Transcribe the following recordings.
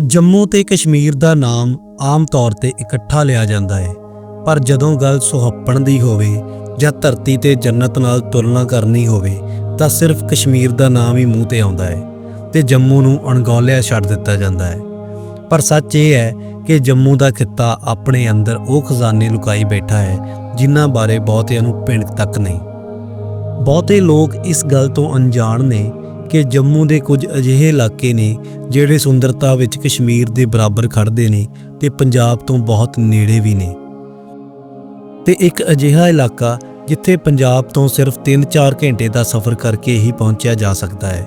ਜੰਮੂ ਤੇ ਕਸ਼ਮੀਰ ਦਾ ਨਾਮ ਆਮ ਤੌਰ ਤੇ ਇਕੱਠਾ ਲਿਆ ਜਾਂਦਾ ਹੈ, ਪਰ ਜਦੋਂ ਗੱਲ ਸੁਹੱਪਣ ਦੀ ਹੋਵੇ ਜਾਂ ਧਰਤੀ ਤੇ ਜੰਨਤ ਨਾਲ ਤੁਲਨਾ ਕਰਨੀ ਹੋਵੇ, ਤਾਂ ਸਿਰਫ ਕਸ਼ਮੀਰ ਦਾ ਨਾਮ ਹੀ ਮੂੰਹ ਤੇ ਆਉਂਦਾ ਹੈ ਤੇ ਜੰਮੂ ਨੂੰ ਅਣਗੌਲਿਆ ਛੱਡ ਦਿੱਤਾ ਜਾਂਦਾ ਹੈ। ਪਰ ਸੱਚ ਇਹ ਹੈ ਕਿ ਜੰਮੂ ਦਾ ਖਿੱਤਾ ਆਪਣੇ ਅੰਦਰ ਉਹ ਖਜ਼ਾਨੇ ਲੁਕਾਈ ਬੈਠਾ ਹੈ, ਜਿਨ੍ਹਾਂ ਬਾਰੇ ਬਹੁਤਿਆਂ ਨੂੰ ਪਿੰਡ ਤੱਕ ਨਹੀਂ। ਬਹੁਤੇ ਲੋਕ ਇਸ ਗੱਲ ਤੋਂ ਅਣਜਾਣ ਨੇ ਕਿ ਜੰਮੂ ਦੇ ਕੁਝ ਅਜਿਹੇ ਇਲਾਕੇ ਨੇ ਜਿਹੜੇ ਸੁੰਦਰਤਾ ਵਿੱਚ ਕਸ਼ਮੀਰ ਦੇ ਬਰਾਬਰ ਖੜਦੇ ਨੇ ਤੇ ਪੰਜਾਬ ਤੋਂ ਬਹੁਤ ਨੇੜੇ ਵੀ ਨੇ। ਤੇ ਇੱਕ ਅਜਿਹਾ ਇਲਾਕਾ ਜਿੱਥੇ ਪੰਜਾਬ ਤੋਂ ਸਿਰਫ 3-4 ਘੰਟੇ ਦਾ ਸਫ਼ਰ ਕਰਕੇ ਹੀ ਪਹੁੰਚਿਆ ਜਾ ਸਕਦਾ ਹੈ।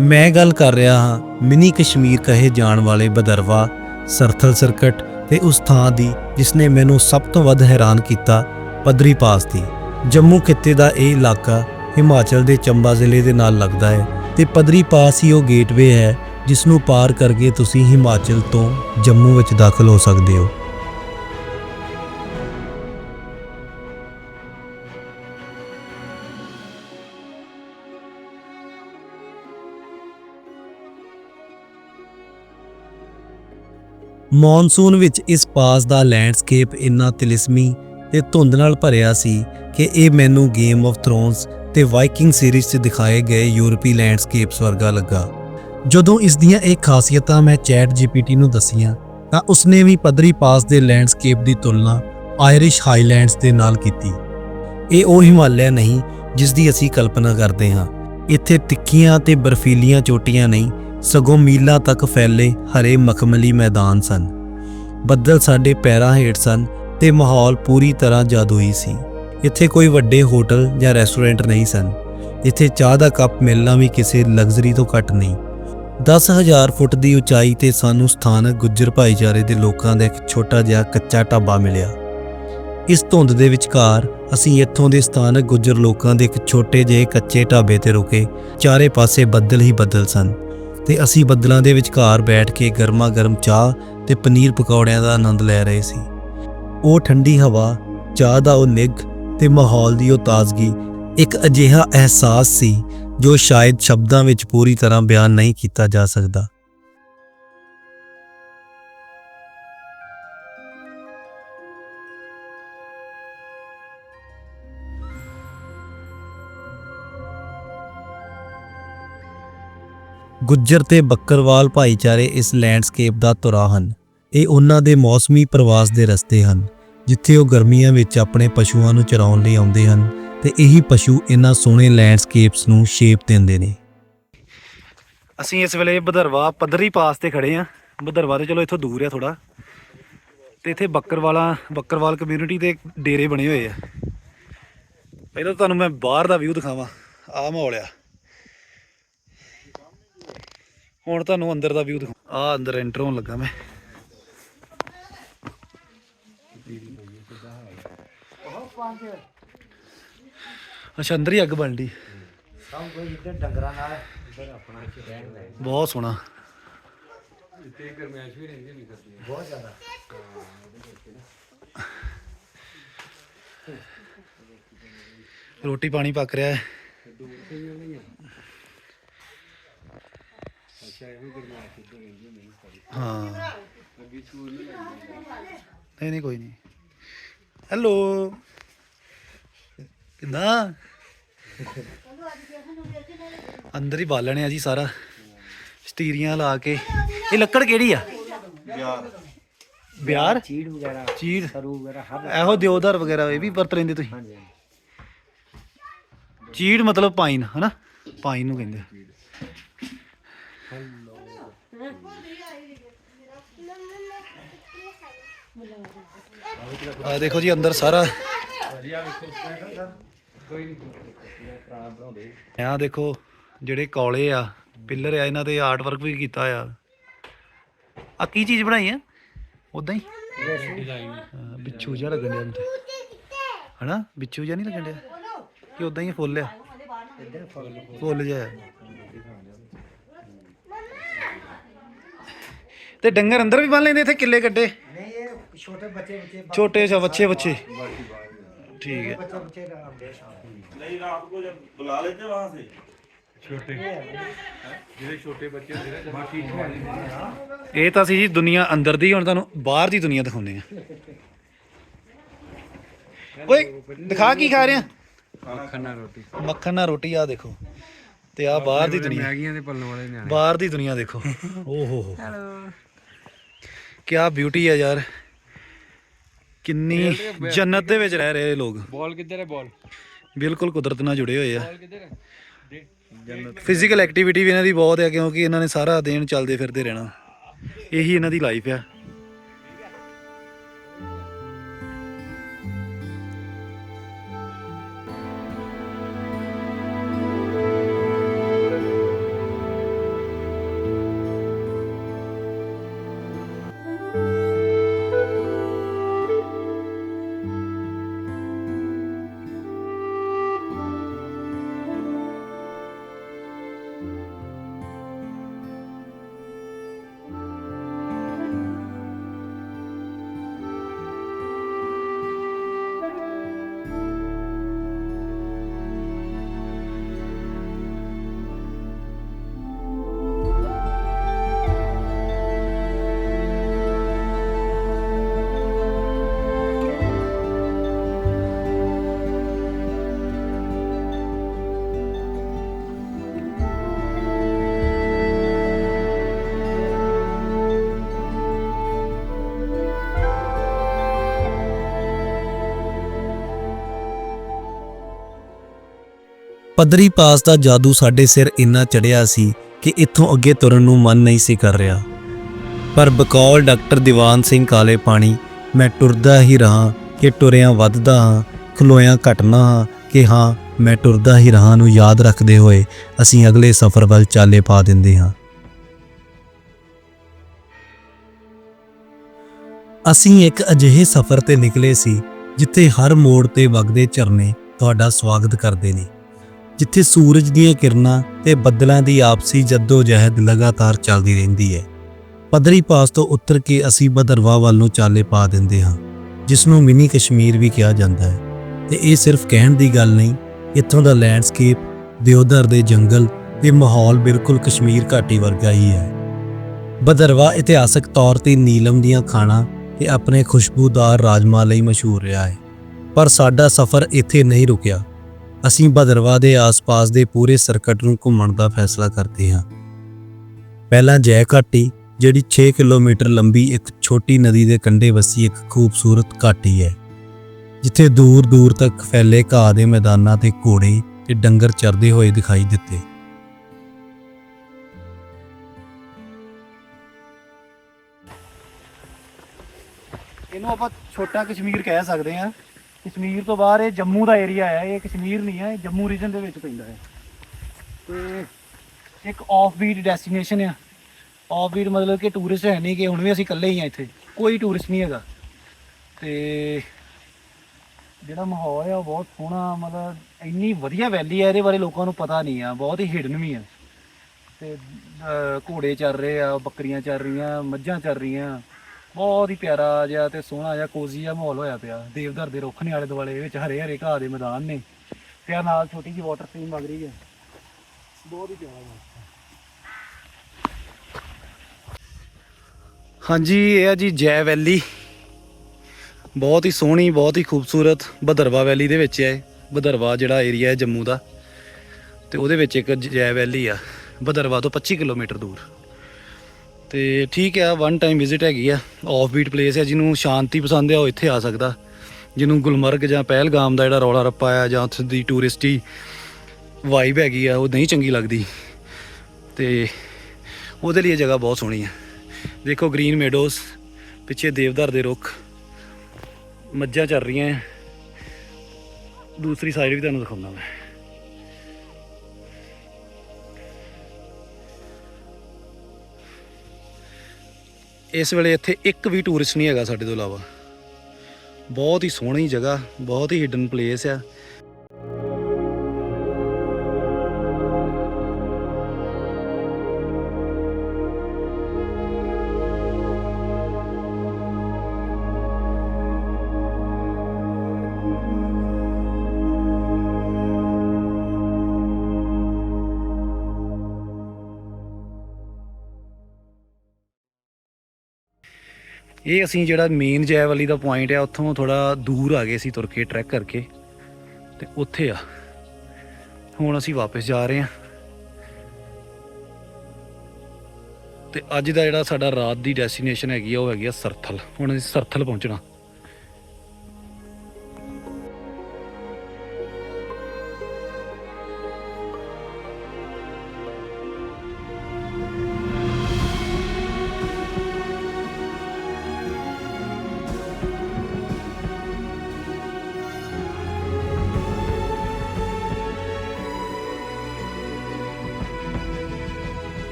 ਮੈਂ ਗੱਲ ਕਰ ਰਿਹਾ ਹਾਂ ਮਿਨੀ ਕਸ਼ਮੀਰ ਕਹੇ ਜਾਣ ਵਾਲੇ ਬਦਰਵਾ, ਸਰਥਲ ਸਰਕਟ ਤੇ ਉਸ ਥਾਂ ਦੀ ਜਿਸਨੇ ਮੈਨੂੰ ਸਭ ਤੋਂ ਵੱਧ ਹੈਰਾਨ ਕੀਤਾ ਪਦਰੀ ਪਾਸ ਦੀ। ਜੰਮੂ ਖਿੱਤੇ ਦਾ ਇਹ ਇਲਾਕਾ ਹਿਮਾਚਲ ਦੇ ਚੰਬਾ ਜ਼ਿਲ੍ਹੇ ਦੇ ਨਾਲ ਲੱਗਦਾ ਹੈ ਤੇ ਪਦਰੀ ਪਾਸ ਹੀ ਉਹ ਗੇਟਵੇ ਹੈ ਜਿਸ ਨੂੰ ਪਾਰ ਕਰਕੇ ਤੁਸੀਂ ਹਿਮਾਚਲ ਤੋਂ ਜੰਮੂ ਵਿੱਚ ਦਾਖਲ ਹੋ ਸਕਦੇ ਹੋ। ਮੌਨਸੂਨ ਵਿੱਚ ਇਸ ਪਾਸ ਦਾ ਲੈਂਡਸਕੇਪ ਇੰਨਾ ਤਿਲਸਮੀ ਤੇ ਧੁੰਦ ਨਾਲ ਭਰਿਆ ਸੀ ਕਿ ਇਹ ਮੈਨੂੰ ਗੇਮ ਆਫ ਥਰੋਨਸ ਤੇ ਵਾਈਕਿੰਗ ਸੀਰੀਜ਼ 'ਚ ਦਿਖਾਏ ਗਏ ਯੂਰਪੀ ਲੈਂਡਸਕੇਪਸ ਵਰਗਾ ਲੱਗਾ। ਜਦੋਂ ਇਸ ਦੀਆਂ ਇਹ ਖਾਸੀਅਤਾਂ ਮੈਂ ਚੈਟ ਜੀਪੀਟੀ ਨੂੰ ਦਸੀਆਂ, ਤਾਂ ਉਸਨੇ ਵੀ ਪਦਰੀ ਪਾਸ ਦੇ ਲੈਂਡਸਕੇਪ ਦੀ ਤੁਲਨਾ ਆਇਰਿਸ਼ ਹਾਈਲੈਂਡਸ ਦੇ ਨਾਲ ਕੀਤੀ। ਇਹ ਉਹ ਹਿਮਾਲਿਆ ਨਹੀਂ, ਜਿਸ ਦੀ ਅਸੀਂ ਕਲਪਨਾ ਕਰਦੇ ਹਾਂ। ਇੱਥੇ ਤਿੱਖੀਆਂ ਤੇ ਬਰਫੀਲੀਆਂ ਚੋਟੀਆਂ ਨਹੀਂ, ਸਗੋਂ ਮੀਲਾਂ ਤੱਕ ਫੈਲੇ ਹਰੇ ਮਖਮਲੀ ਮੈਦਾਨ ਸਨ। ਬੱਦਲ ਸਾਡੇ ਪੈਰਾਂ ਹੇਠ ਸਨ ਤੇ ਮਾਹੌਲ ਪੂਰੀ ਤਰ੍ਹਾਂ ਜਾਦੂਈ ਸੀ। ਇੱਥੇ ਕੋਈ ਵੱਡੇ ਹੋਟਲ ਜਾਂ ਰੈਸਟੋਰੈਂਟ ਨਹੀਂ ਸਨ। ਜਿੱਥੇ ਚਾਹ ਦਾ ਕੱਪ ਮਿਲਣਾ ਵੀ ਕਿਸੇ ਲਗਜ਼ਰੀ ਤੋਂ ਘੱਟ ਨਹੀਂ। 10000 ਫੁੱਟ ਦੀ ਉਚਾਈ ਤੇ ਸਾਨੂੰ ਸਥਾਨਕ ਗੁੱਜਰ ਭਾਈਚਾਰੇ ਦੇ ਲੋਕਾਂ ਦਾ ਇੱਕ ਛੋਟਾ ਜਿਹਾ ਕੱਚਾ ਢਾਬਾ ਮਿਲਿਆ। ਇਸ ਧੁੰਦ ਦੇ ਵਿਚਕਾਰ ਅਸੀਂ ਇੱਥੋਂ ਦੇ ਸਥਾਨਕ ਗੁੱਜਰ ਲੋਕਾਂ ਦੇ ਇੱਕ ਛੋਟੇ ਜਿਹੇ ਕੱਚੇ ਢਾਬੇ ਤੇ ਰੁਕੇ। ਚਾਰੇ ਪਾਸੇ ਬੱਦਲ ਹੀ ਬੱਦਲ ਸਨ ਤੇ ਅਸੀਂ ਬੱਦਲਾਂ ਦੇ ਵਿਚਕਾਰ ਬੈਠ ਕੇ ਗਰਮਾ ਗਰਮ ਚਾਹ ਤੇ ਪਨੀਰ ਪਕੌੜਿਆਂ ਦਾ ਆਨੰਦ ਲੈ ਰਹੇ ਸੀ। ਉਹ ਠੰਡੀ ਹਵਾ, ਚਾਹ ਦਾ ਉਹ ਨਿੱਘ ਤੇ ਮਾਹੌਲ ਦੀ ਉਹ ਤਾਜ਼ਗੀ ਇੱਕ ਅਜਿਹਾ ਅਹਿਸਾਸ ਸੀ ਜੋ ਸ਼ਾਇਦ ਸ਼ਬਦਾਂ ਵਿੱਚ ਪੂਰੀ ਤਰ੍ਹਾਂ ਬਿਆਨ ਨਹੀਂ ਕੀਤਾ ਜਾ ਸਕਦਾ। ਗੁੱਜਰ ਤੇ ਬੱਕਰਵਾਲ ਭਾਈਚਾਰੇ ਇਸ ਲੈਂਡਸਕੇਪ ਦਾ ਧੁਰਾ ਹਨ। ਇਹ ਉਹਨਾਂ ਦੇ ਮੌਸਮੀ ਪ੍ਰਵਾਸ ਦੇ ਰਸਤੇ ਹਨ। ਜਿੱਥੇ ਉਹ ਗਰਮੀਆਂ ਵਿੱਚ ਆਪਣੇ ਪਸ਼ੂਆਂ ਨੂੰ ਚਰਾਉਣ ਲਈ ਆਉਂਦੇ ਹਨ ਤੇ ਇਹੀ ਪਸ਼ੂ ਇਹਨਾਂ ਸੋਹਣੇ ਲੈਂਡਸਕੇਪਸ ਨੂੰ ਸ਼ੇਪ ਦਿੰਦੇ ਨੇ। ਅਸੀਂ ਇਸ ਵੇਲੇ ਬਧਰਵਾ ਪੱਧਰੀ ਪਾਸ ਤੇ ਖੜੇ ਆ ਬਧਰਵਾ ਤੇ ਚਲੋ ਇੱਥੋਂ ਦੂਰ ਆ ਥੋੜਾ ਤੇ ਇੱਥੇ ਬੱਕਰਵਾਲਾ, ਬੱਕਰਵਾਲ ਕਮਿਊਨਿਟੀ ਦੇ ਡੇਰੇ ਬਣੇ ਹੋਏ ਆ। ਪਹਿਲਾਂ ਤੁਹਾਨੂੰ ਮੈਂ ਬਾਹਰ ਦਾ ਵਿਊ ਦਿਖਾਵਾਂ। ਆ ਮਾਹੌਲ ਆ। ਹੁਣ ਤੁਹਾਨੂੰ ਅੰਦਰ ਦਾ ਵਿਊ ਦਿਖਾ ਆ ਅੰਦਰ ਐਂਟਰ ਹੋਣ ਲੱਗਾ ਮੈਂ। ਅੱਛਾ ਅੰਦਰ ਹੀ ਅੱਗ ਬਣਦੀ ਸਭ ਕੋਈ ਇੱਧਰ ਡੰਗਰਾਂ ਨਾਲ ਇੱਧਰ ਆਪਣਾ ਇੱਥੇ ਰਹਿਣ ਲੈ ਬਹੁਤ ਸੋਹਣਾ। ਬਹੁਤ ਜ਼ਿਆਦਾ। ਰੋਟੀ ਪਾਣੀ ਪੱਕ ਰਿਹਾ ਹੈ। ਹਾਂ ਨਹੀਂ ਨਹੀਂ ਕੋਈ ਨਹੀਂ। ਹੈਲੋ ਕਿੰਦਾ? ਅੰਦਰ ਹੀ ਬਾਲਣੇ ਆ ਜੀ ਸਾਰਾ। ਸਟੀਰੀਆਂ ਲਾ ਕੇ। ਇਹ ਲੱਕੜ ਕਿਹੜੀ ਆ? ਬਿਆਰ। ਚੀੜ ਵਗੈਰਾ ਚੀੜ। ਸਰੂ ਵਗੈਰਾ ਹਰ ਇਹੋ ਦਿਓਦਰ ਵਗੈਰਾ ਇਹ ਵੀ ਵਰਤ ਲੈਂਦੇ ਤੁਸੀਂ? ਹਾਂਜੀ। ਚੀੜ ਮਤਲਬ ਪਾਈਨ ਹਨਾ? ਪਾਈਨ ਨੂੰ ਕਹਿੰਦੇ ਆ। ਦੇਖੋ ਜੀ ਅੰਦਰ ਸਾਰਾ। ਆ ਦੇਖੋ ਜਿਹੜੇ ਕੌਲੇ ਆ ਪਿੱਲਰ ਆ ਇਹਨਾਂ ਤੇ ਆਰਟ ਵਰਕ ਵੀ ਕੀਤਾ ਆ। ਆ ਕੀ ਚੀਜ਼ ਬਣਾਈ ਆ? ਉਦਾਂ ਹੀ? ਹਾਂ, ਬਿੱਛੂ ਜਿਹਾ ਲੱਗਣ ਡਿਆ ਮੈਨੂੰ ਤੇ। ਹਨਾ? ਬਿੱਛੂ ਜਿਹਾ ਨਹੀਂ ਲੱਗਣ ਡਿਆ? ਕਿ ਉਦਾਂ ਹੀ ਫੁੱਲ ਆ? ਫੁੱਲ ਜਿਹਾ। ਆ। ਤੇ ਡੰਗਰ ਅੰਦਰ ਵੀ ਬੰਨ ਲੈਂਦੇ ਇੱਥੇ ਕਿੱਲੇ ਕੱਢੇ? ਨਹੀਂ ਇਹ ਛੋਟੇ ਬੱਚੇ ਬੱਚੇ ਛੋਟੇ ਜਿਹਾ ਬੱਚੇ। ਬੱਚੇ ਠੀਕ ਹੈ ਬੱਚੇ ਬੱਚੇ ਆਉਂਦੇ ਸ਼ਾਮ नहीं रात को जब बुला लेते वहां से ਛੋਟੇ ਜਿਹੜੇ ਛੋਟੇ ਬੱਚੇ ਹੁੰਦੇ ਨੇ ਬਾਕੀ ਇਹ ਤਾਂ ਸੀ ਜੀ ਦੁਨੀਆ ਅੰਦਰ ਦੀ ਹੁਣ ਤੁਹਾਨੂੰ ਬਾਹਰ ਦੀ ਦੁਨੀਆ ਦਿਖਾਉਂਦੇ ਆ ਓਏ ਦਿਖਾ ਕੀ ਖਾ ਰਹੇ ਆ ਅੱਖਾਂ ਨਾਲ ਰੋਟੀ ਮੱਖਣ ਨਾਲ ਰੋਟੀ ਆ ਦੇਖੋ ਤੇ ਆ ਬਾਹਰ ਦੀ ਦੁਨੀਆ ਮੈਗੀਆਂ ਦੇ ਪੱਲੋਂ ਵਾਲੇ ਨਿਆਣੇ ਬਾਹਰ ਦੀ ਦੁਨੀਆ ਦੇਖੋ ਓ ਹੋ ਹੋ ਹੈਲੋ ਕੀ ਬਿਊਟੀ ਆ ਯਾਰ ਕਿੰਨੀ ਜੰਨਤ ਦੇ ਵਿੱਚ ਰਹਿ ਰਹੇ ਲੋਕ। ਬਾਲ ਕਿੱਧਰ ਹੈ? ਬਾਲ। ਬਿਲਕੁਲ ਕੁਦਰਤ ਨਾਲ ਜੁੜੇ ਹੋਏ ਆ। ਬਾਲ ਕਿੱਧਰ ਹੈ? ਦੇ ਜੰਨਤ ਫਿਜ਼ੀਕਲ ਐਕਟੀਵਿਟੀ ਵੀ ਇਹਨਾਂ ਦੀ ਬਹੁਤ ਹੈ ਕਿਉਂਕਿ ਇਹਨਾਂ ਨੇ ਸਾਰਾ ਦਿਨ ਚੱਲਦੇ ਫਿਰਦੇ ਰਹਿਣਾ। ਇਹੀ ਇਹਨਾਂ ਦੀ ਲਾਈਫ ਆ। ਪੱਧਰੀ ਪਾਸ ਦਾ ਜਾਦੂ ਸਾਡੇ ਸਿਰ ਇੰਨਾ ਚੜਿਆ ਸੀ ਕਿ ਇੱਥੋਂ ਅੱਗੇ ਤੁਰਨ ਨੂੰ ਮਨ ਨਹੀਂ ਸੀ ਕਰ ਰਿਹਾ। ਪਰ ਬਕੌਲ ਡਾਕਟਰ ਦੀਵਾਨ ਸਿੰਘ ਕਾਲੇ ਪਾਣੀ, ਮੈਂ ਟੁਰਦਾ ਹੀ ਰਹਾ ਕਿ ਟੁਰਿਆਂ ਵੱਧਦਾ ਹਾਂ, ਖਲੋਇਆਂ ਘਟਣਾ ਹਾਂ ਕਿ ਹਾਂ, ਮੈਂ ਟੁਰਦਾ ਹੀ ਰਹਾ ਨੂੰ ਯਾਦ ਰੱਖਦੇ ਹੋਏ ਅਸੀਂ ਅਗਲੇ ਸਫ਼ਰ ਵੱਲ ਚਾਲੇ ਪਾ ਦਿੰਦੇ ਹਾਂ। ਅਸੀਂ ਇੱਕ ਅਜਿਹੇ ਸਫ਼ਰ ਤੇ ਨਿਕਲੇ ਸੀ ਜਿੱਥੇ ਹਰ ਮੋੜ ਤੇ ਵਗਦੇ ਝਰਨੇ ਤੁਹਾਡਾ ਸਵਾਗਤ ਕਰਦੇ ਨੇ। ਜਿੱਥੇ ਸੂਰਜ ਦੀਆਂ ਕਿਰਨਾਂ ਤੇ ਬੱਦਲਾਂ ਦੀ ਆਪਸੀ ਜਹਿਦ ਲਗਾਤਾਰ ਚੱਲਦੀ ਰਹਿੰਦੀ ਹੈ। ਪੱਧਰੀ ਪਾਸ ਤੋਂ ਉੱਤਰ ਕੇ ਅਸੀਂ ਭਦਰਵਾਹ ਵੱਲ ਨੂੰ ਚਾਲੇ ਪਾ ਦਿੰਦੇ ਹਾਂ, ਜਿਸ ਨੂੰ ਮਿਨੀ ਕਸ਼ਮੀਰ ਵੀ ਕਿਹਾ ਜਾਂਦਾ ਹੈ। ਤੇ ਇਹ ਸਿਰਫ ਕਹਿਣ ਦੀ ਗੱਲ ਨਹੀਂ, ਇੱਥੋਂ ਦਾ ਲੈਂਡਸਕੇਪ ਦਿਓਦਰ ਦੇ ਜੰਗਲ ਤੇ ਮਾਹੌਲ ਬਿਲਕੁਲ ਕਸ਼ਮੀਰ ਘਾਟੀ ਵਰਗਾ ਹੀ ਹੈ। ਭਦਰਵਾਹ ਇਤਿਹਾਸਕ ਤੌਰ ਤੇ ਨੀਲਮ ਦੀਆਂ ਖਾਣਾ ਤੇ ਆਪਣੇ ਖੁਸ਼ਬੂਦਾਰ ਰਾਜਮਾ ਲਈ ਮਸ਼ਹੂਰ ਰਿਹਾ ਹੈ। ਪਰ ਸਾਡਾ ਸਫ਼ਰ ਇੱਥੇ ਨਹੀਂ ਰੁਕਿਆ। ਅਸੀਂ ਭਦਰਵਾ ਦੇ ਆਸ-ਪਾਸ ਦੇ ਪੂਰੇ ਸਰਕਟ ਨੂੰ ਘੁੰਮਣ ਦਾ ਫੈਸਲਾ ਕਰਦੇ ਹਾਂ। ਪਹਿਲਾਂ ਜੈ ਘਾਟੀ ਜਿਹੜੀ 6 ਕਿਲੋਮੀਟਰ ਲੰਬੀ ਇੱਕ ਛੋਟੀ ਨਦੀ ਦੇ ਕੰਢੇ ਵਸੀ ਇੱਕ ਖੂਬਸੂਰਤ ਘਾਟੀ ਹੈ, ਜਿੱਥੇ ਦੂਰ-ਦੂਰ ਤੱਕ ਫੈਲੇ ਘਾਹ ਦੇ ਮੈਦਾਨਾਂ ਤੇ ਘੋੜੇ ਤੇ ਡੰਗਰ ਚਰਦੇ ਹੋਏ ਦਿਖਾਈ ਦਿੱਤੇ। ਇਹਨੂੰ ਆਪਾਂ ਛੋਟਾ ਕਸ਼ਮੀਰ ਕਹਿ ਸਕਦੇ ਹਾਂ। ਕਸ਼ਮੀਰ ਤੋਂ ਬਾਹਰ ਇਹ ਜੰਮੂ ਦਾ ਏਰੀਆ ਹੈ ਇਹ ਕਸ਼ਮੀਰ ਨਹੀਂ ਹੈ ਇਹ ਜੰਮੂ ਰੀਜਨ ਦੇ ਵਿੱਚ ਪੈਂਦਾ ਹੈ। ਤੇ ਇੱਕ ਆਫ ਬੀਟ ਡੈਸਟੀਨੇਸ਼ਨ ਆ। ਆਫ ਬੀਟ ਮਤਲਬ ਕਿ ਟੂਰਿਸਟ ਹੈ ਨਹੀਂ ਕਿ ਹੁਣ ਵੀ ਅਸੀਂ ਇਕੱਲੇ ਹੀ ਆ ਇੱਥੇ, ਕੋਈ ਟੂਰਿਸਟ ਨਹੀਂ ਹੈਗਾ। ਤੇ ਜਿਹੜਾ ਮਾਹੌਲ ਆ, ਉਹ ਬਹੁਤ ਸੋਹਣਾ, ਮਤਲਬ ਇੰਨੀ ਵਧੀਆ ਵੈਲੀ ਹੈ ਇਹਦੇ ਬਾਰੇ ਲੋਕਾਂ ਨੂੰ ਪਤਾ ਨਹੀਂ ਆ, ਬਹੁਤ ਹੀ ਹਿਡਨ ਵੀ ਆ। ਤੇ ਘੋੜੇ ਚੱਲ ਰਹੇ ਆ, ਬੱਕਰੀਆਂ ਚੱਲ ਰਹੀਆਂ, ਮੱਝਾਂ ਚੱਲ ਰਹੀਆਂ। ਬਹੁਤ ਹੀ ਪਿਆਰਾ ਜਿਹਾ ਤੇ ਸੋਹਣਾ ਜਿਹਾ ਕੋਜ਼ੀ ਜਿਹਾ ਮਾਹੌਲ ਹੋਇਆ ਪਿਆ। ਦੇਵਦਰ ਦੇ ਰੁੱਖ ਨੇ ਆਲੇ ਦੁਆਲੇ ਵਿੱਚ ਹਰੇ ਹਰੇ ਘਾਹ ਦੇ ਮੈਦਾਨ ਨੇ। ਤੇ ਆਹ ਨਾਲ ਛੋਟੀ ਜਿਹੀ ਵਾਟਰ ਸਟ੍ਰੀਮ ਵਗ ਰਹੀ ਹੈ। ਬਹੁਤ ਹੀ ਪਿਆਰਾ ਮਾਹੌਲ। ਹਾਂਜੀ, ਇਹ ਆ ਜੀ ਜੈ ਵੈਲੀ। ਬਹੁਤ ਹੀ ਸੋਹਣੀ, ਬਹੁਤ ਹੀ ਖੂਬਸੂਰਤ ਭਦਰਵਾ ਵੈਲੀ ਦੇ ਵਿੱਚ ਹੈ ਇਹ। ਭਦਰਵਾ ਜਿਹੜਾ ਏਰੀਆ ਹੈ ਜੰਮੂ ਦਾ। ਤੇ ਉਹਦੇ ਵਿੱਚ ਇੱਕ ਜੈ ਵੈਲੀ ਆ। ਭਦਰਵਾ ਤੋਂ 25 ਕਿਲੋਮੀਟਰ ਦੂਰ। ਤੇ ਠੀਕ ਆ ਵਨ ਟਾਈਮ ਵਿਜ਼ਿਟ ਹੈਗੀ ਆ ਆਫ ਬੀਟ ਪਲੇਸ ਆ, ਜਿਹਨੂੰ ਸ਼ਾਂਤੀ ਪਸੰਦ ਆ, ਉਹ ਇੱਥੇ ਆ ਸਕਦਾ। ਜਿਹਨੂੰ ਗੁਲਮਰਗ ਜਾਂ ਪਹਿਲਗਾਮ ਦਾ ਜਿਹੜਾ ਰੌਲਾ ਰੱਪਾ ਆ, ਜਾਂ ਉੱਥੇ ਦੀ ਟੂਰਿਸਟੀ ਵਾਈਬ ਹੈਗੀ ਆ, ਉਹ ਨਹੀਂ ਚੰਗੀ ਲੱਗਦੀ। ਤੇ ਉਹਦੇ ਲਈ ਇਹ ਜਗ੍ਹਾ ਬਹੁਤ ਸੋਹਣੀ ਆ। ਦੇਖੋ ਗ੍ਰੀਨ ਮੇਡੋਸ ਪਿੱਛੇ ਦੇਵਦਾਰ ਦੇ ਰੁੱਖ, ਮੱਝਾਂ ਚੱਲ ਰਹੀਆਂ ਦੂਸਰੀ ਸਾਈਡ ਵੀ ਤੁਹਾਨੂੰ ਦਿਖਾਉਂਦਾ ਮੈਂ। ਇਸ ਵੇਲੇ ਇੱਥੇ ਇੱਕ ਵੀ ਟੂਰਿਸਟ ਨਹੀਂ ਹੈਗਾ ਸਾਡੇ ਤੋਂ ਇਲਾਵਾ। ਬਹੁਤ ਹੀ ਸੋਹਣੀ ਜਗ੍ਹਾ, ਬਹੁਤ ਹੀ ਹਿਡਨ ਪਲੇਸ ਆ। ਇਹ ਅਸੀਂ ਜਿਹੜਾ ਮੇਨ ਜੈ ਵਾਲੀ ਦਾ ਪੁਆਇੰਟ ਆ, ਉੱਥੋਂ ਥੋੜਾ ਦੂਰ ਆ ਗਏ ਸੀ ਤੁਰ ਕੇ ਟਰੈਕ ਕਰਕੇ। ਤੇ ਉੱਥੇ ਆ। ਹੁਣ ਅਸੀਂ ਵਾਪਸ ਜਾ ਰਹੇ ਹਾਂ। ਤੇ ਅੱਜ ਦਾ ਜਿਹੜਾ ਸਾਡਾ ਰਾਤ ਦੀ ਡੈਸਟੀਨੇਸ਼ਨ ਹੈਗੀ ਆ, ਉਹ ਹੈਗੀ ਆ ਸਰਥਲ। ਹੁਣ ਅਸੀਂ ਸਰਥਲ ਪਹੁੰਚਣਾ।